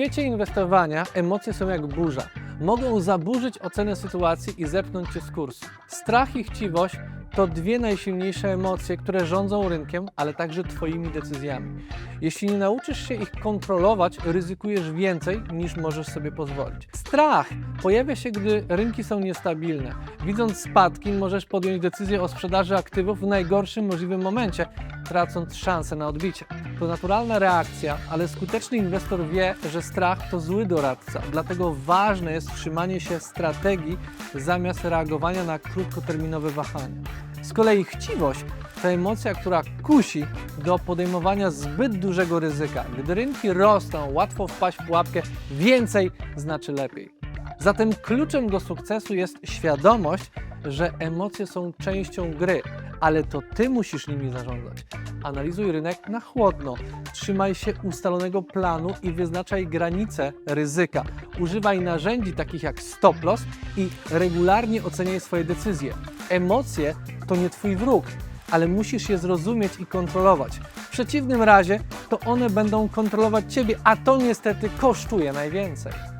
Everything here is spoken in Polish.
świecie inwestowania emocje są jak burza. Mogą zaburzyć ocenę sytuacji i zepnąć cię z kursu. Strach i chciwość to dwie najsilniejsze emocje, które rządzą rynkiem, ale także Twoimi decyzjami. Jeśli nie nauczysz się ich kontrolować, ryzykujesz więcej niż możesz sobie pozwolić. Strach pojawia się, gdy rynki są niestabilne. Widząc spadki, możesz podjąć decyzję o sprzedaży aktywów w najgorszym możliwym momencie, tracąc szansę na odbicie. To naturalna reakcja, ale skuteczny inwestor wie, że strach to zły doradca, dlatego ważne jest trzymanie się strategii zamiast reagowania na krótkoterminowe wahania. Z kolei chciwość to emocja, która kusi do podejmowania zbyt dużego ryzyka. Gdy rynki rosną, łatwo wpaść w pułapkę, więcej znaczy lepiej. Zatem kluczem do sukcesu jest świadomość, że emocje są częścią gry, ale to ty musisz nimi zarządzać. Analizuj rynek na chłodno, trzymaj się ustalonego planu i wyznaczaj granice ryzyka. Używaj narzędzi takich jak stop loss i regularnie oceniaj swoje decyzje. Emocje to nie twój wróg, ale musisz je zrozumieć i kontrolować. W przeciwnym razie to one będą kontrolować ciebie, a to niestety kosztuje najwięcej.